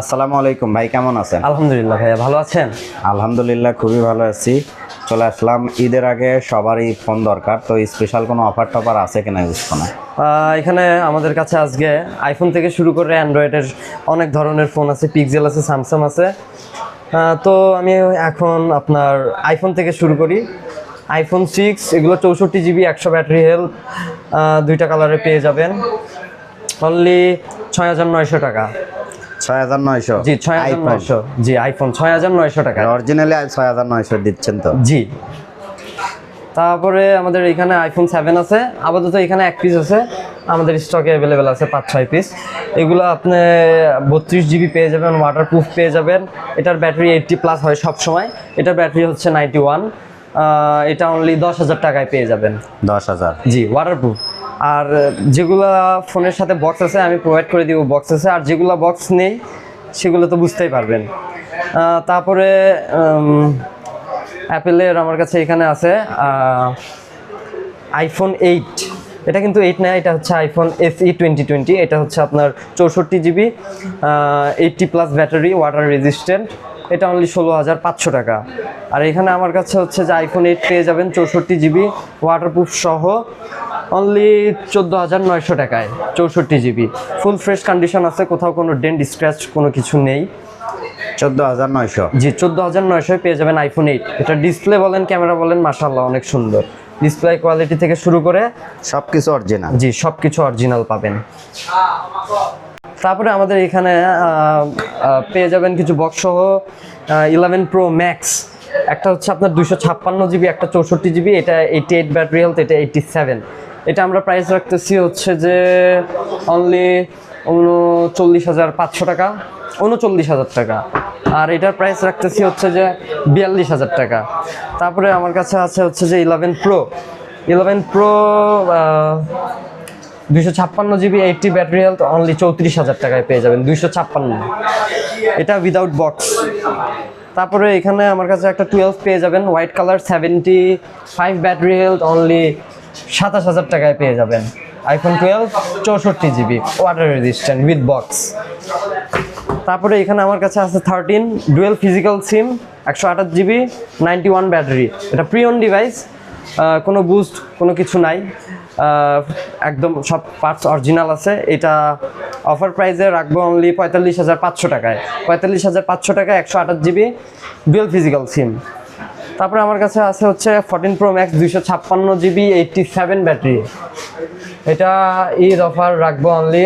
আসসালামু আলাইকুম ভাই কেমন আছেন? আলহামদুলিল্লাহ ভাইয়া ভালো আছেন? আলহামদুলিল্লাহ খুবই ভালো আছি। চলে আসলাম ঈদের আগে সবারই ফোন দরকার তো স্পেশাল কোনো অফার টফার আছে কিনা ইউজ ফোনে এখানে আমাদের কাছে আজকে আইফোন থেকে শুরু করে অ্যান্ড্রয়েডের অনেক ধরনের ফোন আছে পিক্সেল আছে স্যামসাং আছে। তো আমি এখন আপনার আইফোন থেকে শুরু করি। আইফোন সিক্স এগুলো চৌষট্টি জিবি একশো ব্যাটারি হেলথ দুইটা কালারে পেয়ে যাবেন। অনলি ছয় হাজার নয়শো টাকা। ছয় হাজার নয়শো। জি ছয় হাজার নয়শো। জি আইফোন ছয় হাজার নয়শো টাকা। অরিজিনালি ছয় হাজার নয়শো দিচ্ছেন তো। জি। তারপরে আমাদের এখানে আইফোন সেভেন আছে। আপাতত এখানে এক পিস আছে। আমাদের স্টকে অ্যাভেলেবেল আছে পাঁচ ছয় পিস এগুলো আপনি বত্রিশ জিবি পেয়ে যাবেন ওয়াটারপ্রুফ পেয়ে যাবেন। এটার ব্যাটারি এইটটি প্লাস হয় সব সময় এটার ব্যাটারি হচ্ছে নাইনটি ওয়ান এটা অনলি দশ হাজার টাকায় পেয়ে যাবেন। দশ হাজার। জি ওয়াটারপ্রুফ আর যেগুলো ফোনের সাথে বক্স আছে আমি প্রোভাইড করে দিব বক্স আছে। আর যেগুলো বক্স নেই সেগুলো তো বুঝতেই পারবেন। তারপরে অ্যাপেলের আমার কাছে এখানে আছে আইফোন এইট এটা কিন্তু এইট না এটা হচ্ছে iPhone S E twenty twenty এটা হচ্ছে আপনার চৌষট্টি GB eighty plus battery water resistant এটা অনলি ষোলো হাজার পাঁচশো টাকা। আর এখানে আমার কাছে হচ্ছে যে আইফোন এইট পেয়ে যাবেন চৌষট্টি জিবি ওয়াটারপ্রুফ সহ অনলি চোদ্দ হাজার নয়শো টাকায় চৌষট্টি জিবি ফুল ফ্রেশ কন্ডিশন আছে কোথাও কোনো ডেন্ট স্ক্র্যাচ কোনো কিছু নেই। চোদ্দ হাজার নয়শো। জি চোদ্দ হাজার নয়শোয় পেয়ে যাবেন আইফোন এইট এটা ডিসপ্লে বলেন ক্যামেরা বলেন মাশাল্লাহ অনেক সুন্দর। ডিসপ্লে কোয়ালিটি থেকে শুরু করে সব কিছু অরিজিনাল জি সব কিছু অরিজিনাল পাবেন। তারপরে আমাদের এখানে পেয়ে যাবেন কিছু বক্স সহ ইলেভেন প্রো ম্যাক্স একটা হচ্ছে আপনার দুশো ছাপ্পান্ন জিবি, একটা চৌষট্টি জিবি, এটা এইটি এইট ব্যাটারি হেলথ এটা এইটি সেভেন এটা আমরা প্রাইস রাখতেছি হচ্ছে যে অনলি উনচল্লিশ হাজার পাঁচশো টাকা উনচল্লিশ হাজার টাকা। আর এটার প্রাইস রাখতেছি হচ্ছে যে বিয়াল্লিশ হাজার টাকা। তারপরে আমার কাছে আছে হচ্ছে যে ইলেভেন প্রো ইলেভেন প্রো দুইশো ছাপ্পান্ন GB eighty battery health only চৌত্রিশ হাজার টাকায় পেয়ে যাবেন, দুইশো ছাপ্পান্ন। এটা উইদাউট বক্স তারপরে এখানে আমার কাছে একটা টুয়েলভ পেয়ে যাবেন white colour seventy five battery health only সাতাশ হাজার টাকায় পেয়ে যাবেন। আইফোন টুয়েলভ চৌষট্টি GB water resistant with box তারপরে এখানে আমার কাছে আছে থার্টিন ডুয়েল ফিজিক্যাল সিম একশো আঠাশ জিবি নাইনটি ওয়ান ব্যাটারি এটা প্রিয়ন ডিভাইস কোনো বুস্ট কোনো কিছু নাই। একদম সব পার্টস অরিজিনাল আছে। এটা অফার প্রাইসে রাখব অনলি পঁয়তাল্লিশ হাজার পাঁচশো টাকায়। পঁয়তাল্লিশ হাজার পাঁচশো টাকায় একশো আঠাশ জিবি ডুয়েল ফিজিক্যাল সিম তারপরে আমার কাছে আছে হচ্ছে ফোরটিন প্রো ম্যাক্স দুইশো ছাপ্পান্ন জিবি এইটটি সেভেন ব্যাটারি এটা ঈদ অফার রাখব অনলি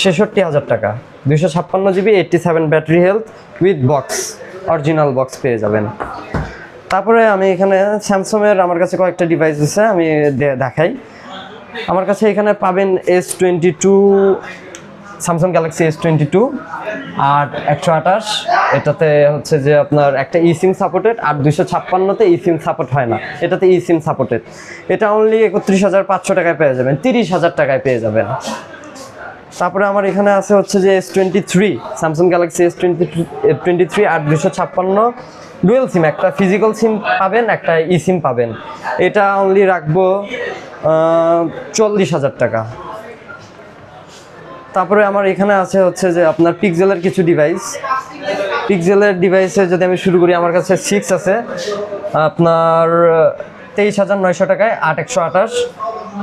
ছেষট্টি হাজার টাকা। দুইশো ছাপ্পান্ন GB eighty seven battery health with box original box পেয়ে যাবেন। তারপরে আমি এখানে স্যামসংয়ের আমার কাছে কয়েকটা ডিভাইস আছে, আমি দেখাই। আমার কাছে এখানে পাবেন S twenty two Samsung Galaxy S twenty two আর একশো আঠাশ। এটাতে হচ্ছে যে আপনার একটা ই সিম সাপোর্টেড আর দুশো ছাপ্পান্নতে ই সিম সাপোর্ট হয় না। এটাতে ই সিম সাপোর্টেড এটা অনলি একত্রিশ হাজার পাঁচশো টাকায় পেয়ে যাবেন, তিরিশ হাজার টাকায় পেয়ে যাবেন। তারপরে আমার এখানে আছে হচ্ছে যে S twenty three Samsung Galaxy S twenty twenty three আট দুশো ছাপ্পান্ন। ডুয়েল সিম একটা ফিজিক্যাল সিম পাবেন, একটা ই সিম পাবেন। এটা অনলি রাখব চল্লিশ হাজার টাকা। তারপরে আমার এখানে আছে হচ্ছে যে আপনার পিকজেলের কিছু ডিভাইস পিকজেলের ডিভাইসে যদি আমি শুরু করি, আমার কাছে সিক্স আছে। আপনার তেইশ হাজার নয়শো টাকায়, আট একশো আঠাশ।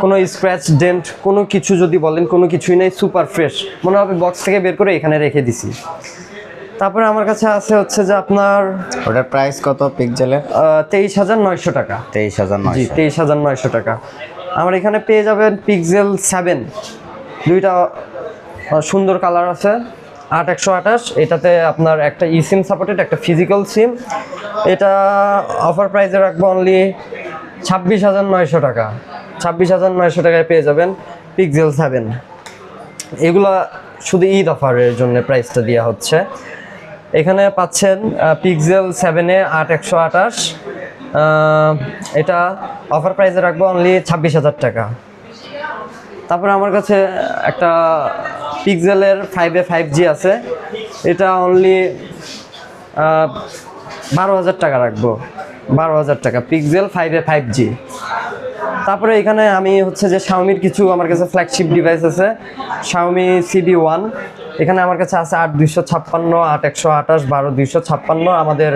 কোনো স্ক্র্যাচ ডেন্ট কোনো কিছু যদি বলেন, কোনো কিছুই নেই সুপার ফ্রেশ মনে হবে বক্স থেকে বের করে এখানে রেখে দিছি। তারপরে আমার কাছে আছে হচ্ছে যে আপনার ওটার প্রাইস কত পিকজেলের তেইশ হাজার নয়শো টাকা। তেইশ হাজার জি তেইশ হাজার নয়শো টাকা। আমার এখানে পেয়ে যাবেন পিক্সেল সেভেন দুইটা সুন্দর কালার আছে। আট একশো আঠাশ। এটাতে আপনার একটা ই সিম সাপোর্টেড একটা ফিজিক্যাল সিম এটা অফার প্রাইসে রাখব অনলি ছাব্বিশ হাজার নয়শো টাকা। ছাব্বিশ হাজার নয়শো টাকায় পেয়ে যাবেন পিক্সেল সেভেন এগুলা শুধু ঈদ অফারের জন্য প্রাইসটা দেওয়া হচ্ছে। এখানে পাচ্ছেন পিক্সেল সেভেনে আট একশো আঠাশ। এটা অফার প্রাইসে রাখব অনলি ছাব্বিশ হাজার টাকা। তারপরে আমার কাছে একটা পিক্সেলের ফাইভে ফাইভ জি আছে। এটা অনলি বারো হাজার টাকা রাখব। বারো হাজার টাকা পিক্সেল ফাইভে ফাইভ জি তারপরে এখানে আমি হচ্ছে যে শাওমির কিছু আমার কাছে ফ্ল্যাগশিপ ডিভাইস আছে শাওমি সিবি ওয়ান এখানে আমার কাছে আছে আট দুইশো ছাপ্পান্ন, আট একশো আঠাশ, বারো দুইশো ছাপ্পান্ন। আমাদের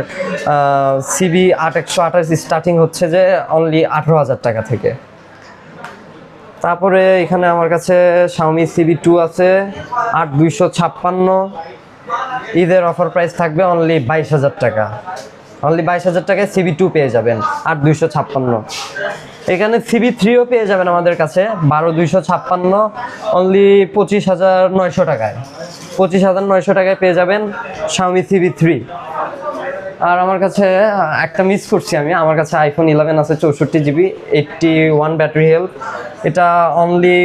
সিবি আট একশো আঠাশ স্টার্টিং হচ্ছে যে অনলি আঠেরো হাজার টাকা থেকে। তারপরে এখানে আমার কাছে Xiaomi সিবি টু আছে, আট দুইশো ছাপ্পান্ন। ঈদের অফার প্রাইস থাকবে অনলি বাইশ হাজার টাকা। অনলি বাইশ হাজার টাকায় সিবি টু পেয়ে যাবেন, আট দুইশো ছাপ্পান্ন। এখানে সিবি থ্রিও পেয়ে যাবেন আমাদের কাছে। বারো দুইশো ছাপ্পান্ন অনলি পঁচিশ হাজার নয়শো টাকায়। পঁচিশ হাজার নয়শো টাকায় পেয়ে যাবেন Xiaomi সিবি থ্রি আর আমার কাছে একটা মিস করছি আমি। আমার কাছে আইফোন ইলেভেন আছে চৌষট্টি GB eighty one battery health এটা অনলি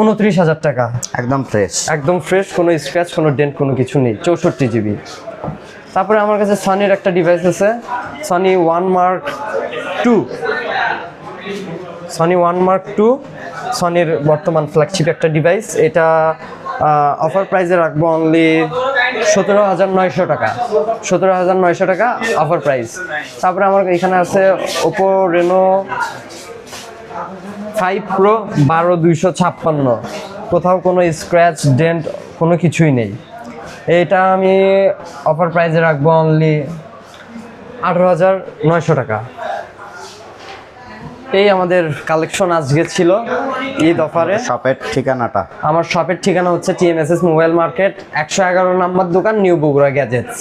উনত্রিশ হাজার টাকা। একদম ফ্রেশ একদম ফ্রেশ কোনো স্ক্র্যাচ কোনো ডেন্ট কোনো কিছু নেই। চৌষট্টি জিবি তারপরে আমার কাছে সনির একটা ডিভাইস আছে Sony one mark two Sony one mark two সনির বর্তমান ফ্ল্যাগশিপ একটা ডিভাইস এটা অফার প্রাইসে রাখব অনলি সতেরো হাজার নয়শো টাকা। সতেরো হাজার নয়শো টাকা অফার প্রাইস তারপরে আমার এখানে আছে ওপো রেনো ফাইভ প্রো বারো দুইশো ছাপ্পান্ন। কোথাও কোনো স্ক্র্যাচ ডেন্ট কোনো কিছুই নেই। এটা আমি অফার প্রাইসে রাখব অনলি আঠারো হাজার নয়শো টাকা। এই আমাদের কালেকশন আজকে ছিল ঈদ অফারে। শপের ঠিকানাটা। আমার শপের ঠিকানা হচ্ছে টিএমএসএস মোবাইল মার্কেট একশো এগারো নাম্বার দোকান নিউ বগুড়া গ্যাজেটস